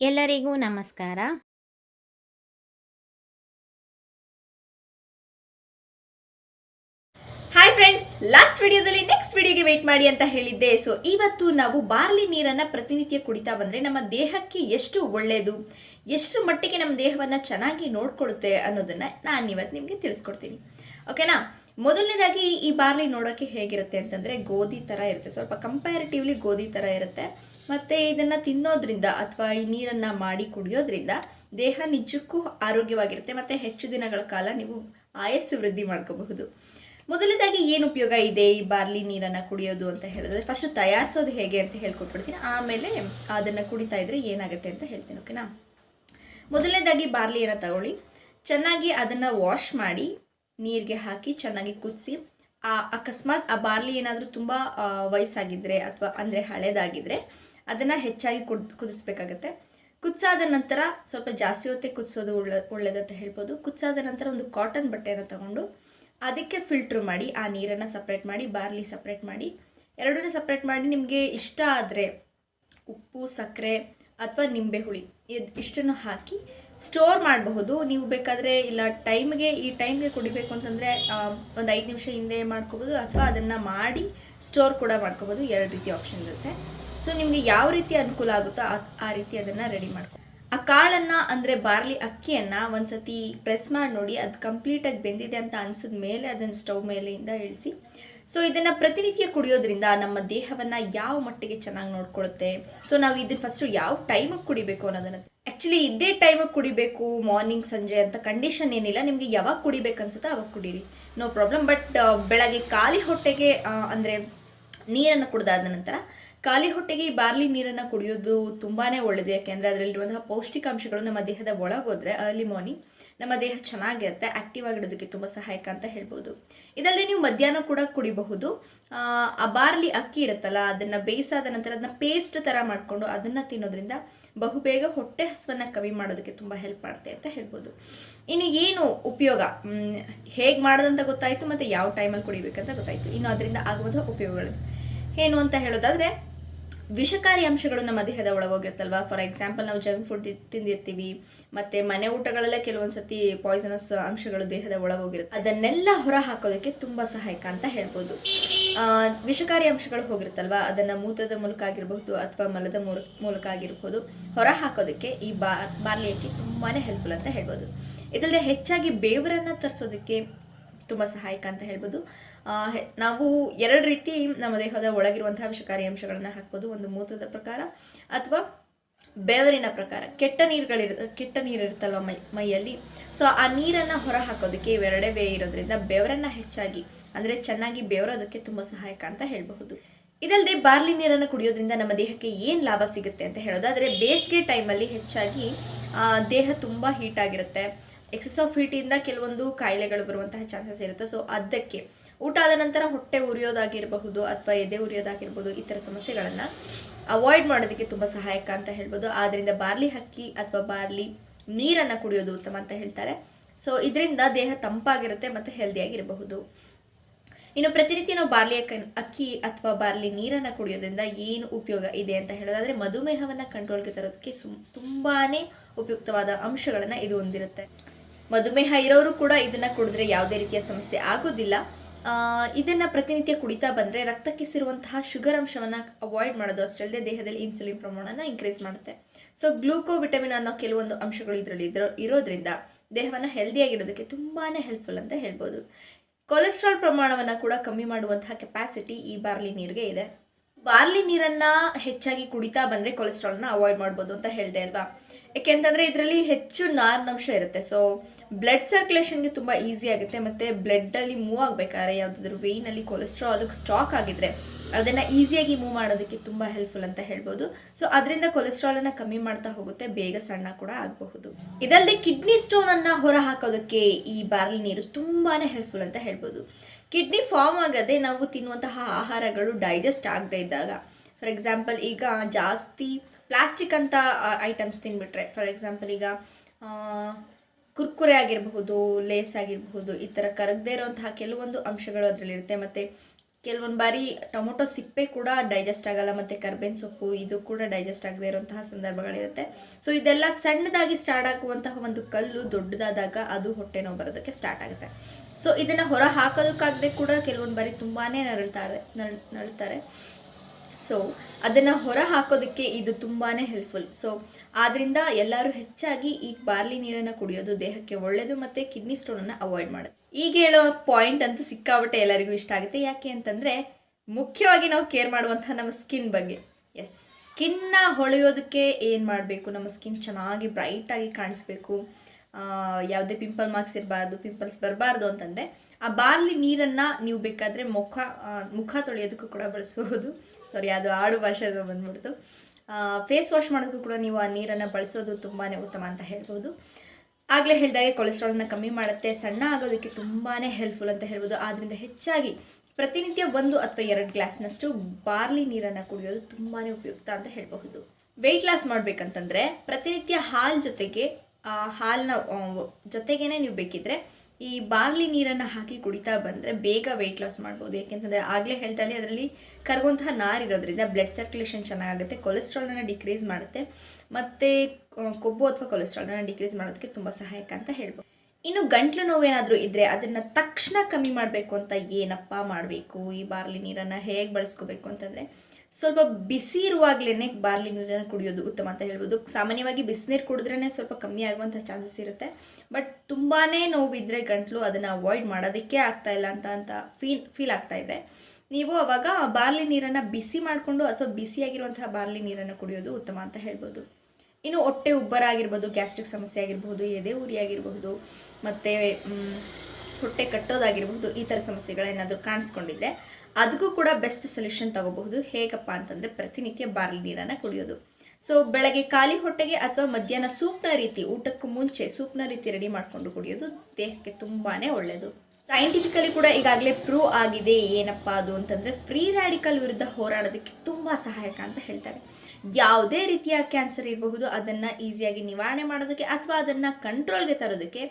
ಎಲ್ಲರಿಗೂ ನಮಸ್ಕಾರ. Hi friends last ವಿಡಿಯೋದಲ್ಲಿ ನೆಕ್ಸ್ಟ್ ವಿಡಿಯೋಗೆ ವೇಟ್ ಮಾಡಿ ಅಂತ ಹೇಳಿದ್ದೆ. ಸೊ ಇವತ್ತು ನಾವು ಬಾರ್ಲಿ ನೀರನ್ನು ಪ್ರತಿನಿತ್ಯ ಕುಡಿತಾ ಬಂದರೆ ನಮ್ಮ ದೇಹಕ್ಕೆ ಎಷ್ಟು ಒಳ್ಳೆಯದು ಎಷ್ಟು ಮಟ್ಟಿಗೆ ನಮ್ಮ ದೇಹವನ್ನು ಚೆನ್ನಾಗಿ ನೋಡ್ಕೊಳುತ್ತೆ ಅನ್ನೋದನ್ನು ನಾನು ಇವತ್ತು ನಿಮಗೆ ತಿಳಿಸ್ಕೊಡ್ತೀನಿ. ಓಕೆನಾ ಮೊದಲನೇದಾಗಿ ಈ ಬಾರ್ಲಿ ನೋಡೋಕ್ಕೆ ಹೇಗಿರುತ್ತೆ ಅಂತಂದರೆ ಗೋಧಿ ಥರ ಇರುತ್ತೆ. ಸ್ವಲ್ಪ ಕಂಪ್ಯಾರಿಟಿವ್ಲಿ ಗೋಧಿ ಥರ ಇರುತ್ತೆ. ಮತ್ತು ಇದನ್ನು ತಿನ್ನೋದ್ರಿಂದ ಅಥವಾ ಈ ನೀರನ್ನು ಮಾಡಿ ಕುಡಿಯೋದ್ರಿಂದ ದೇಹ ನಿಜಕ್ಕೂ ಆರೋಗ್ಯವಾಗಿರುತ್ತೆ. ಮತ್ತು ಹೆಚ್ಚು ದಿನಗಳ ಕಾಲ ನೀವು ಆಯಸ್ಸು ವೃದ್ಧಿ ಮಾಡ್ಕೋಬಹುದು. ಮೊದಲನೇದಾಗಿ ಏನು ಉಪಯೋಗ ಇದೆ ಈ ಬಾರ್ಲಿ ನೀರನ್ನು ಕುಡಿಯೋದು ಅಂತ ಹೇಳಿದ್ರೆ ಫಸ್ಟ್ ತಯಾರಿಸೋದು ಹೇಗೆ ಅಂತ ಹೇಳ್ಕೊಟ್ಬಿಡ್ತೀನಿ. ಆಮೇಲೆ ಅದನ್ನು ಕುಡಿತಾ ಇದ್ರೆ ಏನಾಗುತ್ತೆ ಅಂತ ಹೇಳ್ತೀನಿ ಓಕೆನಾ ಮೊದಲನೇದಾಗಿ ಬಾರ್ಲಿಯನ್ನು ತಗೊಳ್ಳಿ. ಚೆನ್ನಾಗಿ ಅದನ್ನು ವಾಶ್ ಮಾಡಿ ನೀರಿಗೆ ಹಾಕಿ ಚೆನ್ನಾಗಿ ಕುದಿಸಿ, ಆ ಅಕಸ್ಮಾತ್ ಆ ಬಾರ್ಲಿ ಏನಾದರೂ ತುಂಬ ವಯಸ್ಸಾಗಿದ್ದರೆ ಅಥವಾ ಅಂದರೆ ಹಳೇದಾಗಿದ್ದರೆ ಅದನ್ನು ಹೆಚ್ಚಾಗಿ ಕುದ್ ಕುದಿಸ್ಬೇಕಾಗತ್ತೆ. ಕುದಿಸಾದ ನಂತರ ಸ್ವಲ್ಪ ಜಾಸ್ತಿ ಹೊತ್ತೇ ಕುದಿಸೋದು ಒಳ್ಳೆ, ಒಳ್ಳೇದಂತ ಹೇಳ್ಬೋದು. ಕುದಿಸಾದ ನಂತರ ಒಂದು ಕಾಟನ್ ಬಟ್ಟೆಯನ್ನು ತಗೊಂಡು ಅದಕ್ಕೆ ಫಿಲ್ಟ್ರ್ ಮಾಡಿ, ಆ ನೀರನ್ನು ಸಪ್ರೇಟ್ ಮಾಡಿ ಬಾರ್ಲಿ ಸಪ್ರೇಟ್ ಮಾಡಿ, ಎರಡನ್ನೂ ಸಪ್ರೇಟ್ ಮಾಡಿ ನಿಮಗೆ ಇಷ್ಟ ಆದರೆ ಉಪ್ಪು, ಸಕ್ಕರೆ ಅಥವಾ ನಿಂಬೆ ಹುಳಿ ಇಷ್ಟನ್ನು ಹಾಕಿ ಸ್ಟೋರ್ ಮಾಡಬಹುದು. ನೀವು ಬೇಕಾದರೆ ಇಲ್ಲ ಟೈಮ್ಗೆ, ಈ ಟೈಮ್ಗೆ ಕುಡಿಬೇಕು ಅಂತಂದರೆ ಒಂದು ಐದು ನಿಮಿಷ ಹಿಂದೆ ಮಾಡ್ಕೋಬೋದು ಅಥವಾ ಅದನ್ನು ಮಾಡಿ ಸ್ಟೋರ್ ಕೂಡ ಮಾಡ್ಕೋಬೋದು ಎರಡು ರೀತಿ ಆಪ್ಷನ್ ಇರುತ್ತೆ. ಸೊ ನಿಮಗೆ ಯಾವ ರೀತಿ ಅನುಕೂಲ ಆಗುತ್ತೋ ಆ ರೀತಿ ಅದನ್ನು ರೆಡಿ ಮಾಡ್ಕೊ. ಆ ಕಾಳನ್ನು, ಅಂದರೆ ಬಾರ್ಲಿ ಅಕ್ಕಿಯನ್ನು ಒಂದ್ಸತಿ ಪ್ರೆಸ್ ಮಾಡಿ ನೋಡಿ, ಅದು ಕಂಪ್ಲೀಟಾಗಿ ಬೆಂದಿದೆ ಅಂತ ಅನ್ಸಿದ ಮೇಲೆ ಅದನ್ನು ಸ್ಟವ್ ಮೇಲೆಯಿಂದ ಇಳಿಸಿ. ಸೊ ಇದನ್ನು ಪ್ರತಿನಿತ್ಯ ಕುಡಿಯೋದ್ರಿಂದ ನಮ್ಮ ದೇಹವನ್ನು ಯಾವ ಮಟ್ಟಿಗೆ ಚೆನ್ನಾಗಿ ನೋಡ್ಕೊಳುತ್ತೆ? ಸೊ ನಾವು ಇದನ್ನು ಫಸ್ಟು ಯಾವ ಟೈಮಿಗೆ ಕುಡಿಬೇಕು ಅನ್ನೋದನ್ನು. ಆ್ಯಕ್ಚುಲಿ ಇದೇ ಟೈಮಿಗೆ ಕುಡಿಬೇಕು ಮಾರ್ನಿಂಗ್ ಸಂಜೆ ಅಂತ ಕಂಡೀಷನ್ ಏನಿಲ್ಲ. ನಿಮಗೆ ಯಾವಾಗ ಕುಡಿಬೇಕು ಅನ್ಸುತ್ತೋ ಅವಾಗ ಕುಡೀರಿ. ನೋ ಪ್ರಾಬ್ಲಮ್ ಬಟ್ ಬೆಳಗ್ಗೆ ಖಾಲಿ ಹೊಟ್ಟೆಗೆ ಅಂದರೆ ನೀರನ್ನು ಕುಡಿದಾದ ನಂತರ ಖಾಲಿ ಹೊಟ್ಟೆಗೆ ಈ ಬಾರ್ಲಿ ನೀರನ್ನು ಕುಡಿಯೋದು ತುಂಬಾ ಒಳ್ಳೆಯದು ಯಾಕೆಂದರೆ ಅದರಲ್ಲಿರುವಂತಹ ಪೌಷ್ಟಿಕಾಂಶಗಳು ನಮ್ಮ ದೇಹದ ಒಳಗೋದ್ರೆ ಅರ್ಲಿ ಮಾರ್ನಿಂಗ್ ನಮ್ಮ ದೇಹ ಚೆನ್ನಾಗಿರುತ್ತೆ ಆಕ್ಟಿವ್ ಆಗಿಡೋದಕ್ಕೆ ತುಂಬ ಸಹಾಯಕ ಅಂತ ಹೇಳ್ಬೋದು. ಇದಲ್ಲದೆ ನೀವು ಮಧ್ಯಾಹ್ನ ಕೂಡ ಕುಡಿಬಹುದು. ಆ, ಆ ಬಾರ್ಲಿ ಅಕ್ಕಿ ಇರುತ್ತಲ್ಲ ಅದನ್ನು ಬೇಯಿಸಾದ ನಂತರ ಅದನ್ನ ಪೇಸ್ಟ್ ಥರ ಮಾಡಿಕೊಂಡು ಅದನ್ನು ತಿನ್ನೋದ್ರಿಂದ ಬಹುಬೇಗ ಹೊಟ್ಟೆ ಹಸುವನ್ನು ಕಮ್ಮಿ ಮಾಡೋದಕ್ಕೆ ತುಂಬ ಹೆಲ್ಪ್ ಮಾಡುತ್ತೆ ಅಂತ ಹೇಳ್ಬೋದು. ಇನ್ನು ಏನು ಉಪಯೋಗ? ಹೇಗೆ ಮಾಡೋದಂತ ಗೊತ್ತಾಯಿತು ಮತ್ತು ಯಾವ ಟೈಮಲ್ಲಿ ಕುಡಿಬೇಕಂತ ಗೊತ್ತಾಯಿತು. ಇನ್ನು ಅದರಿಂದ ಆಗುವಂತಹ ಉಪಯೋಗಗಳು ಏನು ಅಂತ ಹೇಳೋದಾದರೆ ವಿಷಕಾರಿ ಅಂಶಗಳು ನಮ್ಮ ದೇಹದ ಒಳಗೋಗಿರುತ್ತಲ್ವಾ? ಫಾರ್ ಎಕ್ಸಾಂಪಲ್ ನಾವು ಜಂಕ್ ಫುಡ್ ತಿಂದಿರ್ತೀವಿ, ಮತ್ತು ಮನೆ ಊಟಗಳಲ್ಲೇ ಕೆಲವೊಂದು ಸತಿ ಪಾಯ್ಸನಸ್ ಅಂಶಗಳು ದೇಹದ ಒಳಗೋಗಿರುತ್ತೆ. ಅದನ್ನೆಲ್ಲ ಹೊರ ಹಾಕೋದಕ್ಕೆ ತುಂಬ ಸಹಾಯಕ ಅಂತ ಹೇಳ್ಬೋದು. ವಿಷಕಾರಿ ಅಂಶಗಳು ಹೋಗಿರುತ್ತಲ್ವಾ? ಅದನ್ನು ಮೂತ್ರದ ಮೂಲಕ ಆಗಿರಬಹುದು ಅಥವಾ ಮಲದ ಮೂಲ ಮೂಲಕ ಆಗಿರಬಹುದು. ಹೊರ ಹಾಕೋದಕ್ಕೆ ಈ ಬಾರ್ ಬಾರ್ಲಿ ಅಕ್ಕಿ ತುಂಬಾ ಹೆಲ್ಪ್ಫುಲ್ ಅಂತ ಹೇಳ್ಬೋದು. ಇದಲ್ಲದೆ ಹೆಚ್ಚಾಗಿ ಬೇವರನ್ನು ತರಿಸೋದಕ್ಕೆ ತುಂಬ ಸಹಾಯಕ ಅಂತ ಹೇಳ್ಬೋದು. ನಾವು ಎರಡು ರೀತಿ ನಮ್ಮ ದೇಹದ ಒಳಗಿರುವಂತಹ ವಿಷಕಾರಿ ಅಂಶಗಳನ್ನು ಹಾಕ್ಬೋದು. ಒಂದು ಮೂತ್ರದ ಪ್ರಕಾರ ಅಥವಾ ಬೆವರಿನ ಪ್ರಕಾರ. ಕೆಟ್ಟ ನೀರುಗಳಿರ, ಕೆಟ್ಟ ನೀರು ಇರುತ್ತಲ್ವ ಮೈ, ಮೈಯಲ್ಲಿ? ಸೊ ಆ ನೀರನ್ನು ಹೊರ ಹಾಕೋದಕ್ಕೆ ಇವೆರಡೇ ವೇ ಇರೋದ್ರಿಂದ ಬೆವರನ್ನು ಹೆಚ್ಚಾಗಿ, ಅಂದರೆ ಚೆನ್ನಾಗಿ ಬೆವರೋದಕ್ಕೆ ತುಂಬ ಸಹಾಯಕ ಅಂತ ಹೇಳಬಹುದು. ಇದಲ್ಲದೆ ಬಾರ್ಲಿ ನೀರನ್ನು ಕುಡಿಯೋದ್ರಿಂದ ನಮ್ಮ ದೇಹಕ್ಕೆ ಏನು ಲಾಭ ಸಿಗುತ್ತೆ ಅಂತ ಹೇಳೋದಾದರೆ ಬೇಸಿಗೆ ಟೈಮಲ್ಲಿ ಹೆಚ್ಚಾಗಿ ದೇಹ ತುಂಬ ಹೀಟ್ ಆಗಿರುತ್ತೆ. ಎಕ್ಸಸ್ ಆಫ್ ಹೀಟಿಂದ ಕೆಲವೊಂದು ಕಾಯಿಲೆಗಳು ಬರುವಂತಹ ಚಾನ್ಸಸ್ ಇರುತ್ತೆ. ಸೊ ಅದಕ್ಕೆ ಊಟ ಆದ ನಂತರ ಹೊಟ್ಟೆ ಉರಿಯೋದಾಗಿರಬಹುದು ಅಥವಾ ಎದೆ ಉರಿಯೋದಾಗಿರ್ಬೋದು ಈ ಥರ ಸಮಸ್ಯೆಗಳನ್ನು ಅವಾಯ್ಡ್ ಮಾಡೋದಕ್ಕೆ ತುಂಬ ಸಹಾಯಕ ಅಂತ ಹೇಳ್ಬೋದು. ಆದ್ದರಿಂದ ಬಾರ್ಲಿ ಹಕ್ಕಿ ಅಥವಾ ಬಾರ್ಲಿ ನೀರನ್ನು ಕುಡಿಯೋದು ಉತ್ತಮ ಅಂತ ಹೇಳ್ತಾರೆ. ಸೊ ಇದರಿಂದ ದೇಹ ತಂಪಾಗಿರುತ್ತೆ ಮತ್ತು ಹೆಲ್ದಿಯಾಗಿರಬಹುದು ಇನ್ನು ಪ್ರತಿನಿತ್ಯ ನಾವು ಬಾರ್ಲಿ ಅಕ್ಕ- ಅಥವಾ ಬಾರ್ಲಿ ನೀರನ್ನು ಕುಡಿಯೋದ್ರಿಂದ ಏನು ಉಪಯೋಗ ಇದೆ ಅಂತ ಹೇಳೋದಾದರೆ ಮಧುಮೇಹವನ್ನು ಕಂಟ್ರೋಲ್ಗೆ ತರೋದಕ್ಕೆ ಸುಮ್ ತುಂಬಾ ಉಪಯುಕ್ತವಾದ ಅಂಶಗಳನ್ನು ಇದು ಹೊಂದಿರುತ್ತೆ. ಮಧುಮೇಹ ಇರೋರು ಕೂಡ ಇದನ್ನು ಕುಡಿದ್ರೆ ಯಾವುದೇ ರೀತಿಯ ಸಮಸ್ಯೆ ಆಗೋದಿಲ್ಲ. ಇದನ್ನು ಪ್ರತಿನಿತ್ಯ ಕುಡಿತಾ ಬಂದರೆ ರಕ್ತಕ್ಕೆ ಸೇರುವಂತಹ ಶುಗರ್ ಅಂಶವನ್ನು ಅವಾಯ್ಡ್ ಮಾಡೋದು ಅಷ್ಟೇ ದೇಹದಲ್ಲಿ ಇನ್ಸುಲಿನ್ ಪ್ರಮಾಣನ ಇನ್ಕ್ರೀಸ್ ಮಾಡುತ್ತೆ. ಸೊ ಗ್ಲೂಕೋ ವಿಟಮಿನ್ ಅನ್ನೋ ಕೆಲವೊಂದು ಅಂಶಗಳು ಇದರಲ್ಲಿ ಇರೋದ್ರಿಂದ ಇರೋದ್ರಿಂದ ದೇಹವನ್ನು ಹೆಲ್ದಿಯಾಗಿಡೋದಕ್ಕೆ ತುಂಬಾ ಹೆಲ್ಪ್ಫುಲ್ ಅಂತ ಹೇಳ್ಬೋದು. ಕೊಲೆಸ್ಟ್ರಾಲ್ ಪ್ರಮಾಣವನ್ನು ಕೂಡ ಕಮ್ಮಿ ಮಾಡುವಂತಹ ಕೆಪಾಸಿಟಿ ಈ ಬಾರ್ಲಿ ನೀರಿಗೆ ಇದೆ. ಬಾರ್ಲಿ ನೀರನ್ನು ಹೆಚ್ಚಾಗಿ ಕುಡಿತಾ ಬಂದರೆ ಕೊಲೆಸ್ಟ್ರಾಲ್ನ ಅವಾಯ್ಡ್ ಮಾಡ್ಬೋದು ಅಂತ ಹೇಳಿದೆ ಅಲ್ವಾ? ಯಾಕೆಂತಂದರೆ ಇದರಲ್ಲಿ ಹೆಚ್ಚು ನಾರಿನಂಶ ಇರುತ್ತೆ. ಸೊ ಬ್ಲಡ್ ಸರ್ಕ್ಯುಲೇಷನ್ಗೆ ತುಂಬ ಈಸಿ ಆಗುತ್ತೆ ಮತ್ತು ಬ್ಲಡ್ಡಲ್ಲಿ ಮೂವ್ ಆಗಬೇಕಾದ್ರೆ ಯಾವುದಾದ್ರೂ ವೇಯ್ನಲ್ಲಿ ಕೊಲೆಸ್ಟ್ರಾಲ್ ಸ್ಟಾಕ್ ಆಗಿದ್ರೆ ಅದನ್ನು ಈಸಿಯಾಗಿ ಮೂವ್ ಮಾಡೋದಕ್ಕೆ ತುಂಬ ಹೆಲ್ಪ್ಫುಲ್ ಅಂತ ಹೇಳ್ಬೋದು. ಸೊ ಅದರಿಂದ ಕೊಲೆಸ್ಟ್ರಾಲನ್ನು ಕಮ್ಮಿ ಮಾಡ್ತಾ ಹೋಗುತ್ತೆ, ಬೇಗ ಸಣ್ಣ ಕೂಡ ಆಗಬಹುದು. ಇದಲ್ಲದೆ ಕಿಡ್ನಿ ಸ್ಟೋನನ್ನು ಹೊರ ಹಾಕೋದಕ್ಕೆ ಈ ಬಾರ್ಲಿ ನೀರು ತುಂಬಾ ಹೆಲ್ಪ್ಫುಲ್ ಅಂತ ಹೇಳ್ಬೋದು. ಕಿಡ್ನಿ ಫಾರ್ಮ್ ಆಗದೆ ನಾವು ತಿನ್ನುವಂತಹ ಆಹಾರಗಳು ಡೈಜೆಸ್ಟ್ ಆಗದೇ ಇದ್ದಾಗ ಫಾರ್ ಎಕ್ಸಾಂಪಲ್ ಈಗ ಜಾಸ್ತಿ ಪ್ಲಾಸ್ಟಿಕ್ ಅಂತ ಐಟಮ್ಸ್ ತಿನ್ಬಿಟ್ರೆ. ಫಾರ್ ಎಕ್ಸಾಂಪಲ್ ಈಗ ಕುರ್ಕುರೆ ಆಗಿರಬಹುದು ಲೇಸ್ ಆಗಿರಬಹುದು, ಈ ಥರ ಕರಗದೇ ಇರೋಂತಹ ಕೆಲವೊಂದು ಅಂಶಗಳು ಅದರಲ್ಲಿರುತ್ತೆ. ಮತ್ತು ಕೆಲವೊಂದು ಬಾರಿ ಟೊಮೊಟೊ ಸಿಪ್ಪೆ ಕೂಡ ಡೈಜೆಸ್ಟ್ ಆಗಲ್ಲ, ಮತ್ತು ಕರ್ಬೇವಿನ ಸೊಪ್ಪು, ಇದು ಕೂಡ ಡೈಜೆಸ್ಟ್ ಆಗದೇ ಇರುವಂತಹ ಸಂದರ್ಭಗಳಿರುತ್ತೆ. ಸೊ ಇದೆಲ್ಲ ಸಣ್ಣದಾಗಿ ಸ್ಟಾರ್ಟ್ ಆಗುವಂತಹ ಒಂದು ಕಲ್ಲು ದೊಡ್ಡದಾದಾಗ ಅದು ಹೊಟ್ಟೆ ನೋವು ಬರೋದಕ್ಕೆ ಸ್ಟಾರ್ಟ್ ಆಗುತ್ತೆ. ಸೊ ಇದನ್ನು ಹೊರ ಹಾಕೋದಕ್ಕಾಗದೆ ಕೂಡ ಕೆಲವೊಂದು ಬಾರಿ ತುಂಬಾ ನರಳ್ತಾರೆ, ನರಳ್, ನರಳ್ತಾರೆ. ಸೊ ಅದನ್ನು ಹೊರ ಹಾಕೋದಕ್ಕೆ ಇದು ತುಂಬಾ ಹೆಲ್ಪ್ಫುಲ್ ಸೊ ಆದ್ದರಿಂದ ಎಲ್ಲರೂ ಹೆಚ್ಚಾಗಿ ಈ ಬಾರ್ಲಿ ನೀರನ್ನು ಕುಡಿಯೋದು ದೇಹಕ್ಕೆ ಒಳ್ಳೆಯದು ಮತ್ತು ಕಿಡ್ನಿ ಸ್ಟೋನನ್ನು ಅವಾಯ್ಡ್ ಮಾಡೋದು. ಈಗ ಹೇಳೋ ಪಾಯಿಂಟ್ ಅಂತ ಸಿಕ್ಕಾಬಟ್ಟೆ ಎಲ್ಲರಿಗೂ ಇಷ್ಟ ಆಗುತ್ತೆ. ಯಾಕೆ ಅಂತಂದರೆ, ಮುಖ್ಯವಾಗಿ ನಾವು ಕೇರ್ ಮಾಡುವಂಥ ನಮ್ಮ ಸ್ಕಿನ್ ಬಗ್ಗೆ. ಎಸ್ ಸ್ಕಿನ್ನ ಹೊಳೆಯೋದಕ್ಕೆ ಏನು ಮಾಡಬೇಕು? ನಮ್ಮ ಸ್ಕಿನ್ ಚೆನ್ನಾಗಿ ಬ್ರೈಟಾಗಿ ಕಾಣಿಸ್ಬೇಕು. ಯಾವುದೇ ಪಿಂಪಲ್ ಮಾರ್ಕ್ಸ್ ಇರಬಾರ್ದು ಪಿಂಪಲ್ಸ್ ಬರಬಾರ್ದು ಅಂತಂದರೆ ಆ ಬಾರ್ಲಿ ನೀರನ್ನು ನೀವು ಬೇಕಾದರೆ ಮುಖ ಮುಖ ತೊಳೆಯೋದಕ್ಕೂ ಕೂಡ ಬಳಸಬಹುದು. ಸಾರಿ ಅದು ಆಡು ಭಾಷೆ ಅದು ಬಂದ್ಬಿಡ್ತು ಫೇಸ್ ವಾಶ್ ಮಾಡೋದಕ್ಕೂ ಕೂಡ ನೀವು ಆ ನೀರನ್ನು ಬಳಸೋದು ತುಂಬಾ ಉತ್ತಮ ಅಂತ ಹೇಳ್ಬೋದು. ಆಗಲೇ ಹೇಳಿದಾಗೆ ಕೊಲೆಸ್ಟ್ರಾಲ್ನ ಕಮ್ಮಿ ಮಾಡುತ್ತೆ. ಸಣ್ಣ ಆಗೋದಕ್ಕೆ ತುಂಬಾ ಹೆಲ್ಪ್ಫುಲ್ ಅಂತ ಹೇಳ್ಬೋದು. ಆದ್ದರಿಂದ ಹೆಚ್ಚಾಗಿ ಪ್ರತಿನಿತ್ಯ ಒಂದು ಅಥವಾ ಎರಡು ಗ್ಲಾಸ್ನಷ್ಟು ಬಾರ್ಲಿ ನೀರನ್ನು ಕುಡಿಯೋದು ತುಂಬಾ ಉಪಯುಕ್ತ ಅಂತ ಹೇಳಬಹುದು. ವೆಯ್ಟ್ ಲಾಸ್ ಮಾಡಬೇಕಂತಂದರೆ ಪ್ರತಿನಿತ್ಯ ಹಾಲು ಜೊತೆಗೆ ಹಾಲನ್ನ ಜೊತೆಗೇ ನೀವು ಬೇಕಿದ್ರೆ ಈ ಬಾರ್ಲಿ ನೀರನ್ನು ಹಾಕಿ ಕುಡಿತಾ ಬಂದರೆ ಬೇಗ ವೆಯ್ಟ್ ಲಾಸ್ ಮಾಡ್ಬೋದು. ಯಾಕೆಂತಂದರೆ ಆಗಲೇ ಇಲ್ಲ ಅದರಲ್ಲಿ ಕರಗುವಂತಹ ನಾರು ಇರೋದ್ರಿಂದ ಬ್ಲಡ್ ಸರ್ಕ್ಯುಲೇಷನ್ ಚೆನ್ನಾಗುತ್ತೆ ಕೊಲೆಸ್ಟ್ರಾಲನ್ನು ಡಿಕ್ರೀಸ್ ಮಾಡುತ್ತೆ, ಮತ್ತು ಕೊಬ್ಬು ಅಥವಾ ಕೊಲೆಸ್ಟ್ರಾಲನ್ನು ಡಿಕ್ರೀಸ್ ಮಾಡೋದಕ್ಕೆ ತುಂಬ ಸಹಾಯಕ ಅಂತ ಹೇಳ್ಬೋದು. ಇನ್ನು ಗಂಟ್ಲು ನೋವೇನಾದರೂ ಇದ್ದರೆ ಅದನ್ನು ತಕ್ಷಣ ಕಮ್ಮಿ ಮಾಡಬೇಕು ಅಂತ ಏನಪ್ಪ ಮಾಡಬೇಕು? ಈ ಬಾರ್ಲಿ ನೀರನ್ನು ಹೇಗೆ ಬಳಸ್ಕೋಬೇಕು ಅಂತಂದರೆ ಸ್ವಲ್ಪ ಬಿಸಿ ಇರುವಾಗಲೇ ಬಾರ್ಲಿ ನೀರನ್ನು ಕುಡಿಯೋದು ಉತ್ತಮ ಅಂತ ಹೇಳ್ಬೋದು. ಸಾಮಾನ್ಯವಾಗಿ ಬಿಸಿನೀರು ಕುಡಿದ್ರೇ ಸ್ವಲ್ಪ ಕಮ್ಮಿ ಆಗುವಂಥ ಚಾನ್ಸಸ್ ಇರುತ್ತೆ. ಬಟ್ ತುಂಬಾ ನೋವಿದ್ರೆ ಗಂಟಲು ಅದನ್ನು ಅವಾಯ್ಡ್ ಮಾಡೋದಕ್ಕೆ ಆಗ್ತಾ ಇಲ್ಲ ಅಂತ ಅಂತ ಫೀಲ್ ಫೀಲ್ ಆಗ್ತಾ ಇದೆ. ನೀವು ಅವಾಗ ಬಾರ್ಲಿ ನೀರನ್ನು ಬಿಸಿ ಮಾಡಿಕೊಂಡು ಅಥವಾ ಬಿಸಿಯಾಗಿರುವಂತಹ ಬಾರ್ಲಿ ನೀರನ್ನು ಕುಡಿಯೋದು ಉತ್ತಮ ಅಂತ ಹೇಳ್ಬೋದು. ಇನ್ನು ಹೊಟ್ಟೆ ಉಬ್ಬರ ಆಗಿರ್ಬೋದು, ಗ್ಯಾಸ್ಟ್ರಿಕ್ ಸಮಸ್ಯೆ ಆಗಿರಬಹುದು ಎದೆ ಉರಿ ಆಗಿರಬಹುದು, ಮತ್ತು ಹೊಟ್ಟೆ ಕಟ್ಟೋದಾಗಿರ್ಬೋದು ಈ ಥರ ಸಮಸ್ಯೆಗಳೇನಾದರೂ ಕಾಣಿಸ್ಕೊಂಡಿದ್ರೆ ಅದಕ್ಕೂ ಕೂಡ ಬೆಸ್ಟ್ ಸೊಲ್ಯೂಷನ್ ತಗೋಬಹುದು. ಹೇಗಪ್ಪ ಅಂತಂದರೆ ಪ್ರತಿನಿತ್ಯ ಬಾರ್ಲಿ ನೀರನ್ನು ಕುಡಿಯೋದು. ಸೊ ಬೆಳಗ್ಗೆ ಖಾಲಿ ಹೊಟ್ಟೆಗೆ ಅಥವಾ ಮಧ್ಯಾಹ್ನ ಸೂಪ್ನ ರೀತಿ, ಊಟಕ್ಕೂ ಮುಂಚೆ ಸೂಪ್ನ ರೀತಿ ರೆಡಿ ಮಾಡಿಕೊಂಡು ಕುಡಿಯೋದು ದೇಹಕ್ಕೆ ತುಂಬಾ ಒಳ್ಳೆಯದು ಸೈಂಟಿಫಿಕಲಿ ಕೂಡ ಈಗಾಗಲೇ ಪ್ರೂವ್ ಆಗಿದೆ ಏನಪ್ಪ ಅದು ಅಂತಂದರೆ ಫ್ರೀ ರ್ಯಾಡಿಕಲ್ ವಿರುದ್ಧ ಹೋರಾಡೋದಕ್ಕೆ ತುಂಬ ಸಹಾಯಕ ಅಂತ ಹೇಳ್ತಾರೆ. ಯಾವುದೇ ರೀತಿಯ ಕ್ಯಾನ್ಸರ್ ಇರಬಹುದು, ಅದನ್ನು ಈಸಿಯಾಗಿ ನಿವಾರಣೆ ಮಾಡೋದಕ್ಕೆ ಅಥವಾ ಅದನ್ನು ಕಂಟ್ರೋಲ್ಗೆ ತರೋದಕ್ಕೆ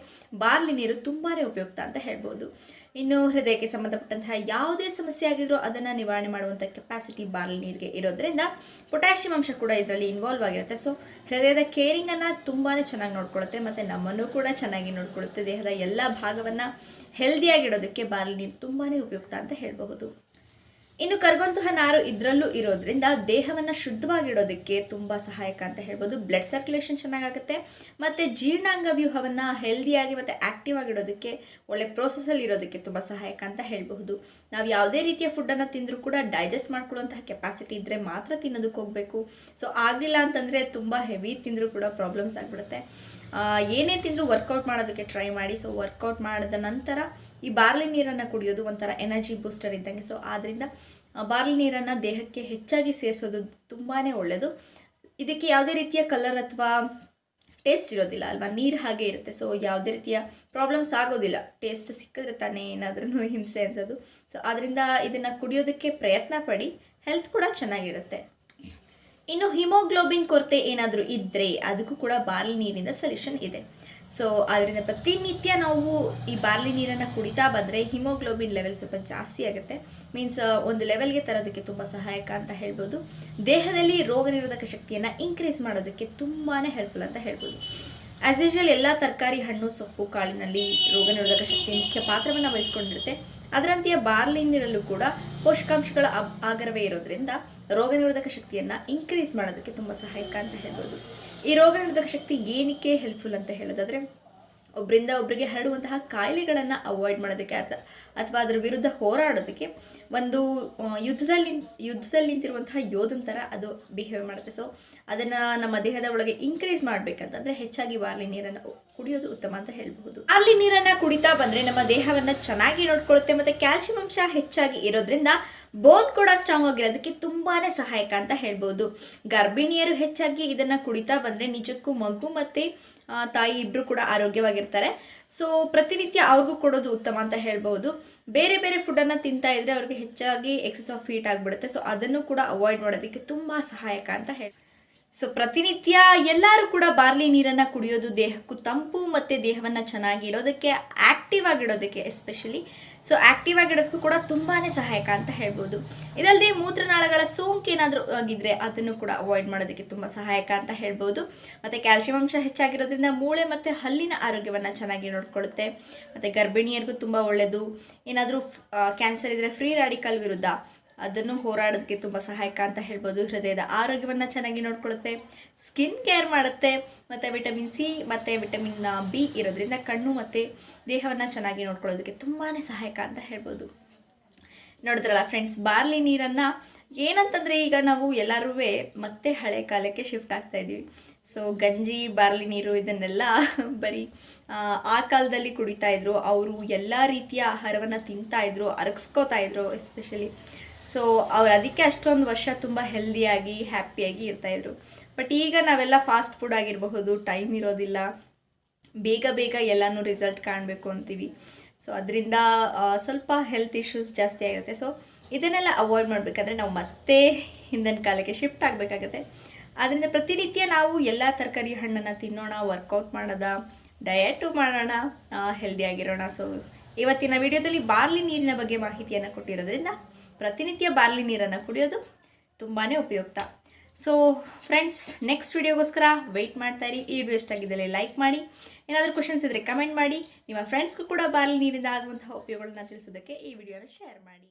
ಬಾರ್ಲಿ ನೀರು ತುಂಬಾ ಉಪಯುಕ್ತ ಅಂತ ಹೇಳ್ಬೋದು. ಇನ್ನು ಹೃದಯಕ್ಕೆ ಸಂಬಂಧಪಟ್ಟಂತಹ ಯಾವುದೇ ಸಮಸ್ಯೆ ಆಗಿದ್ರೂ ಅದನ್ನು ನಿವಾರಣೆ ಮಾಡುವಂಥ ಕೆಪಾಸಿಟಿ ಬಾರ್ಲಿ ನೀರಿಗೆ ಇರೋದ್ರಿಂದ ಪೊಟ್ಯಾಷಿಯಂ ಅಂಶ ಕೂಡ ಇದರಲ್ಲಿ ಇನ್ವಾಲ್ವ್ ಆಗಿರುತ್ತೆ. ಸೊ ಹೃದಯದ ಕೇರಿಂಗನ್ನು ತುಂಬಾ ಚೆನ್ನಾಗಿ ನೋಡ್ಕೊಳ್ಳುತ್ತೆ ಮತ್ತು ನಮ್ಮನ್ನು ಕೂಡ ಚೆನ್ನಾಗಿ ನೋಡ್ಕೊಳ್ಳುತ್ತೆ ದೇಹದ ಎಲ್ಲ ಭಾಗವನ್ನು ಹೆಲ್ದಿಯಾಗಿಡೋದಕ್ಕೆ ಬಾರ್ಲಿ ನೀರು ತುಂಬಾ ಉಪಯುಕ್ತ ಅಂತ ಹೇಳಬಹುದು. ಇನ್ನು ಕರಗುವಂತಹ ನಾರು ಇದರಲ್ಲೂ ಇರೋದ್ರಿಂದ ದೇಹವನ್ನು ಶುದ್ಧವಾಗಿಡೋದಕ್ಕೆ ತುಂಬ ಸಹಾಯಕ ಅಂತ ಹೇಳ್ಬೋದು. ಬ್ಲಡ್ ಸರ್ಕ್ಯುಲೇಷನ್ ಚೆನ್ನಾಗಾಗುತ್ತೆ. ಮತ್ತು ಜೀರ್ಣಾಂಗ ವ್ಯೂಹವನ್ನು ಹೆಲ್ದಿಯಾಗಿ ಮತ್ತು ಆ್ಯಕ್ಟಿವ್ ಆಗಿಡೋದಕ್ಕೆ, ಒಳ್ಳೆ ಪ್ರೋಸೆಸಲ್ಲಿ ಇರೋದಕ್ಕೆ ತುಂಬ ಸಹಾಯಕ ಅಂತ ಹೇಳಬಹುದು. ನಾವು ಯಾವುದೇ ರೀತಿಯ ಫುಡ್ಡನ್ನು ತಿಂದರೂ ಕೂಡ ಡೈಜೆಸ್ಟ್ ಮಾಡ್ಕೊಳ್ಳುವಂತಹ ಕೆಪಾಸಿಟಿ ಇದ್ದರೆ ಮಾತ್ರ ತಿನ್ನೋದಕ್ಕೆ ಹೋಗಬೇಕು. ಸೊ ಆಗಲಿಲ್ಲ ಅಂತಂದರೆ ತುಂಬ ಹೆವಿ ತಿಂದರೂ ಕೂಡ ಪ್ರಾಬ್ಲಮ್ಸ್ ಆಗಿಬಿಡುತ್ತೆ. ಏನೇ ತಿಂದರೂ ವರ್ಕೌಟ್ ಮಾಡೋದಕ್ಕೆ ಟ್ರೈ ಮಾಡಿ. ಸೊ ವರ್ಕೌಟ್ ಮಾಡಿದ ನಂತರ ಈ ಬಾರ್ಲಿ ನೀರನ್ನು ಕುಡಿಯೋದು ಒಂಥರ ಎನರ್ಜಿ ಬೂಸ್ಟರ್ ಇದ್ದಂಗೆ. ಸೊ ಆದ್ದರಿಂದ ಬಾರ್ಲಿ ನೀರನ್ನು ದೇಹಕ್ಕೆ ಹೆಚ್ಚಾಗಿ ಸೇರಿಸೋದು ತುಂಬಾ ಒಳ್ಳೆಯದು ಇದಕ್ಕೆ ಯಾವುದೇ ರೀತಿಯ ಕಲರ್ ಅಥವಾ ಟೇಸ್ಟ್ ಇರೋದಿಲ್ಲ ಅಲ್ವಾ? ನೀರು ಹಾಗೆ ಇರುತ್ತೆ. ಸೊ ಯಾವುದೇ ರೀತಿಯ ಪ್ರಾಬ್ಲಮ್ಸ್ ಆಗೋದಿಲ್ಲ. ಟೇಸ್ಟ್ ಸಿಕ್ಕಿದ್ರೆ ತಾನೇ ಏನಾದ್ರೂ ಹಿಂಸೆ ಅನ್ಸೋದು ಸೊ ಆದ್ದರಿಂದ ಇದನ್ನು ಕುಡಿಯೋದಕ್ಕೆ ಪ್ರಯತ್ನ ಪಡಿ. ಹೆಲ್ತ್ ಕೂಡ ಚೆನ್ನಾಗಿರುತ್ತೆ. ಇನ್ನು ಹಿಮೋಗ್ಲೋಬಿನ್ ಕೊರತೆ ಏನಾದರೂ ಇದ್ದರೆ ಅದಕ್ಕೂ ಕೂಡ ಬಾರ್ಲಿ ನೀರಿನ ಸೊಲ್ಯೂಷನ್ ಇದೆ. ಸೊ ಅದರಿಂದ ಪ್ರತಿನಿತ್ಯ ನಾವು ಈ ಬಾರ್ಲಿ ನೀರನ್ನು ಕುಡಿತಾ ಬಂದರೆ ಹಿಮೋಗ್ಲೋಬಿನ್ ಲೆವೆಲ್ ಸ್ವಲ್ಪ ಜಾಸ್ತಿ ಆಗುತ್ತೆ. ಮೀನ್ಸ್ ಒಂದು ಲೆವೆಲ್ಗೆ ತರೋದಕ್ಕೆ ತುಂಬ ಸಹಾಯಕ ಅಂತ ಹೇಳ್ಬೋದು. ದೇಹದಲ್ಲಿ ರೋಗ ನಿರೋಧಕ ಶಕ್ತಿಯನ್ನು ಇನ್ಕ್ರೀಸ್ ಮಾಡೋದಕ್ಕೆ ತುಂಬಾ ಹೆಲ್ಪ್ಫುಲ್ ಅಂತ ಹೇಳ್ಬೋದು. ಆ್ಯಸ್ ಯೂಶ್ವಲ್ ಎಲ್ಲ ತರಕಾರಿ ಹಣ್ಣು, ಸೊಪ್ಪು, ಕಾಳಿನಲ್ಲಿ ರೋಗ ನಿರೋಧಕ ಶಕ್ತಿ ಮುಖ್ಯ ಪಾತ್ರವನ್ನು ವಹಿಸ್ಕೊಂಡಿರುತ್ತೆ. ಅದರಂತೆಯೇ ಬಾರ್ಲಿ ನೀರಲ್ಲೂ ಕೂಡ ಪೋಷಕಾಂಶಗಳ ಆಗರವೇ ಇರೋದ್ರಿಂದ ರೋಗ ನಿರೋಧಕ ಶಕ್ತಿಯನ್ನು ಇನ್ಕ್ರೀಸ್ ಮಾಡೋದಕ್ಕೆ ತುಂಬ ಸಹಾಯಕ ಅಂತ ಹೇಳ್ಬೋದು. ಈ ರೋಗ ನಿರೋಧಕ ಶಕ್ತಿ ಏನಕ್ಕೆ ಹೆಲ್ಪ್ಫುಲ್ ಅಂತ ಹೇಳೋದಾದರೆ ಒಬ್ಬರಿಂದ ಒಬ್ಬರಿಗೆ ಹರಡುವಂತಹ ಕಾಯಿಲೆಗಳನ್ನು ಅವಾಯ್ಡ್ ಮಾಡೋದಕ್ಕೆ ಅಥವಾ ಅಥವಾ ಅದರ ವಿರುದ್ಧ ಹೋರಾಡೋದಕ್ಕೆ ಒಂದು ಯುದ್ಧದಲ್ಲಿ ಯುದ್ಧದಲ್ಲಿ ನಿಂತಿರುವಂತಹ ಯೋಧನ ಥರ ಅದು ಬಿಹೇವ್ ಮಾಡುತ್ತೆ. ಸೊ ಅದನ್ನು ನಮ್ಮ ದೇಹದ ಒಳಗೆ ಇನ್ಕ್ರೀಸ್ ಮಾಡಬೇಕಂತಂದರೆ ಹೆಚ್ಚಾಗಿ ಬಾರ್ಲಿ ನೀರನ್ನು ಕುಡಿಯೋದು ಉತ್ತಮ ಅಂತ ಹೇಳಬಹುದು. ಅಲ್ಲಿ ನೀರನ್ನು ಕುಡಿತಾ ಬಂದರೆ ನಮ್ಮ ದೇಹವನ್ನು ಚೆನ್ನಾಗಿ ನೋಡ್ಕೊಳ್ಳುತ್ತೆ, ಮತ್ತು ಕ್ಯಾಲ್ಸಿಯಂ ಅಂಶ ಹೆಚ್ಚಾಗಿ ಇರೋದ್ರಿಂದ ಬೋನ್ ಕೂಡ ಸ್ಟ್ರಾಂಗ್ ಆಗಿರೋದಕ್ಕೆ ತುಂಬಾ ಸಹಾಯಕ ಅಂತ ಹೇಳ್ಬೋದು. ಗರ್ಭಿಣಿಯರು ಹೆಚ್ಚಾಗಿ ಇದನ್ನು ಕುಡಿತಾ ಬಂದರೆ ನಿಜಕ್ಕೂ ಮಗು ಮತ್ತು ತಾಯಿ ಇಬ್ಬರು ಕೂಡ ಆರೋಗ್ಯವಾಗಿರ್ತಾರೆ. ಸೊ ಪ್ರತಿನಿತ್ಯ ಅವ್ರಿಗೂ ಕೊಡೋದು ಉತ್ತಮ ಅಂತ ಹೇಳ್ಬೋದು. ಬೇರೆ ಬೇರೆ ಫುಡ್ಡನ್ನು ತಿಂತಾ ಇದ್ರೆ ಅವ್ರಿಗೆ ಹೆಚ್ಚಾಗಿ ಎಕ್ಸಸ್ ಆಫ್ ಹೀಟ್ ಆಗಿಬಿಡುತ್ತೆ. ಸೊ ಅದನ್ನು ಕೂಡ ಅವಾಯ್ಡ್ ಮಾಡೋದಕ್ಕೆ ತುಂಬ ಸಹಾಯಕ ಅಂತ ಹೇಳಿ ಸೊ ಪ್ರತಿನಿತ್ಯ ಎಲ್ಲರೂ ಕೂಡ ಬಾರ್ಲಿ ನೀರನ್ನು ಕುಡಿಯೋದು ದೇಹಕ್ಕೂ ತಂಪು ಮತ್ತು ದೇಹವನ್ನು ಚೆನ್ನಾಗಿ ಇಡೋದಕ್ಕೆ ಆ್ಯಕ್ಟಿವ್ ಆಗಿಡೋದಕ್ಕೆ ಎಸ್ಪೆಷಲಿ ಸೊ ಆ್ಯಕ್ಟಿವ್ ಆಗಿಡೋದಕ್ಕೂ ಕೂಡ ತುಂಬಾ ಸಹಾಯಕ ಅಂತ ಹೇಳ್ಬೋದು. ಇದಲ್ಲದೆ ಮೂತ್ರನಾಳಗಳ ಸೋಂಕು ಏನಾದರೂ ಆಗಿದ್ರೆ ಅದನ್ನು ಕೂಡ ಅವಾಯ್ಡ್ ಮಾಡೋದಕ್ಕೆ ತುಂಬ ಸಹಾಯಕ ಅಂತ ಹೇಳ್ಬೋದು. ಮತ್ತು ಕ್ಯಾಲ್ಸಿಯಂ ಅಂಶ ಹೆಚ್ಚಾಗಿರೋದ್ರಿಂದ ಮೂಳೆ ಮತ್ತು ಹಲ್ಲಿನ ಆರೋಗ್ಯವನ್ನು ಚೆನ್ನಾಗಿ ನೋಡ್ಕೊಳ್ಳುತ್ತೆ ಮತ್ತು ಗರ್ಭಿಣಿಯರಿಗೂ ತುಂಬ ಒಳ್ಳೆಯದು ಏನಾದರೂ ಕ್ಯಾನ್ಸರ್ ಇದ್ದರೆ ಫ್ರೀ ರಾಡಿಕಲ್ ವಿರುದ್ಧ. ಅದನ್ನು ಹೋರಾಡೋದಕ್ಕೆ ತುಂಬ ಸಹಾಯಕ ಅಂತ ಹೇಳ್ಬೋದು. ಹೃದಯದ ಆರೋಗ್ಯವನ್ನು ಚೆನ್ನಾಗಿ ನೋಡ್ಕೊಳುತ್ತೆ ಸ್ಕಿನ್ ಕೇರ್ ಮಾಡುತ್ತೆ ಮತ್ತು ವಿಟಮಿನ್ ಸಿ ಮತ್ತು ವಿಟಮಿನ್ ಬಿ ಇರೋದ್ರಿಂದ ಕಣ್ಣು ಮತ್ತು ದೇಹವನ್ನು ಚೆನ್ನಾಗಿ ನೋಡ್ಕೊಳ್ಳೋದಕ್ಕೆ ತುಂಬಾ ಸಹಾಯಕ ಅಂತ ಹೇಳ್ಬೋದು. ನೋಡಿದ್ರಲ್ಲ ಫ್ರೆಂಡ್ಸ್ ಬಾರ್ಲಿ ನೀರನ್ನು ಏನಂತಂದರೆ ಈಗ ನಾವು ಎಲ್ಲರೂ ಮತ್ತೆ ಹಳೆ ಕಾಲಕ್ಕೆ ಶಿಫ್ಟ್ ಆಗ್ತಾ ಇದ್ದೀವಿ. ಸೊ ಗಂಜಿ ಬಾರ್ಲಿ ನೀರು ಇದನ್ನೆಲ್ಲ ಬರೀ ಆ, ಕಾಲದಲ್ಲಿ ಕುಡಿತಾ ಇದ್ರು. ಅವರು ಎಲ್ಲ ರೀತಿಯ ಆಹಾರವನ್ನು ತಿಂತಾಯಿದ್ರು ಅರಗಿಸ್ಕೋತಾ ಇದ್ರು ಎಸ್ಪೆಷಲಿ ಸೊ ಅವ್ರು ಅದಕ್ಕೆ ಅಷ್ಟೊಂದು ವರ್ಷ ತುಂಬ ಹೆಲ್ದಿಯಾಗಿ ಹ್ಯಾಪಿಯಾಗಿ ಇರ್ತಾಯಿದ್ರು ಬಟ್ ಈಗ ನಾವೆಲ್ಲ ಫಾಸ್ಟ್ ಫುಡ್ ಆಗಿರಬಹುದು ಟೈಮ್ ಇರೋದಿಲ್ಲ. ಬೇಗ ಬೇಗ ಎಲ್ಲನೂ ರಿಸಲ್ಟ್ ಕಾಣಬೇಕು ಅಂತೀವಿ. ಸೊ ಅದರಿಂದ ಸ್ವಲ್ಪ ಹೆಲ್ತ್ ಇಶ್ಯೂಸ್ ಜಾಸ್ತಿ ಆಗುತ್ತೆ. ಸೊ ಇದನ್ನೆಲ್ಲ ಅವಾಯ್ಡ್ ಮಾಡಬೇಕಾದ್ರೆ ನಾವು ಮತ್ತೆ ಹಿಂದಿನ ಕಾಲಕ್ಕೆ ಶಿಫ್ಟ್ ಆಗಬೇಕಾಗತ್ತೆ. ಆದ್ದರಿಂದ ಪ್ರತಿನಿತ್ಯ ನಾವು ಎಲ್ಲ ತರಕಾರಿ ಹಣ್ಣನ್ನು ತಿನ್ನೋಣ ವರ್ಕೌಟ್ ಮಾಡೋದ ಡಯಟು ಮಾಡೋಣ ಹೆಲ್ದಿಯಾಗಿರೋಣ ಸೊ ಇವತ್ತಿನ ವಿಡಿಯೋದಲ್ಲಿ ಬಾರ್ಲಿ ನೀರಿನ ಬಗ್ಗೆ ಮಾಹಿತಿಯನ್ನು ಕೊಟ್ಟಿರೋದ್ರಿಂದ ಪ್ರತಿನಿತ್ಯ ಬಾರ್ಲಿ ನೀರನ್ನು ಕುಡಿಯೋದು ತುಂಬಾ ಉಪಯುಕ್ತ. ಸೊ ಫ್ರೆಂಡ್ಸ್ ನೆಕ್ಸ್ಟ್ ವಿಡಿಯೋಗೋಸ್ಕರ ವೆಯ್ಟ್ ಮಾಡ್ತಾ ಇರಿ. ಈ ವಿಡಿಯೋ ಇಷ್ಟ ಆಗಿದ್ದಲ್ಲಿ ಲೈಕ್ ಮಾಡಿ. ಏನಾದರೂ ಕ್ವಶನ್ಸ್ ಇದ್ದರೆ ಕಮೆಂಟ್ ಮಾಡಿ. ನಿಮ್ಮ ಫ್ರೆಂಡ್ಸ್ಗೂ ಕೂಡ ಬಾರ್ಲಿ ನೀರಿಂದ ಆಗುವಂತಹ ಉಪಯೋಗಗಳನ್ನ ತಿಳಿಸೋದಕ್ಕೆ ಈ ವಿಡಿಯೋನ ಶೇರ್ ಮಾಡಿ.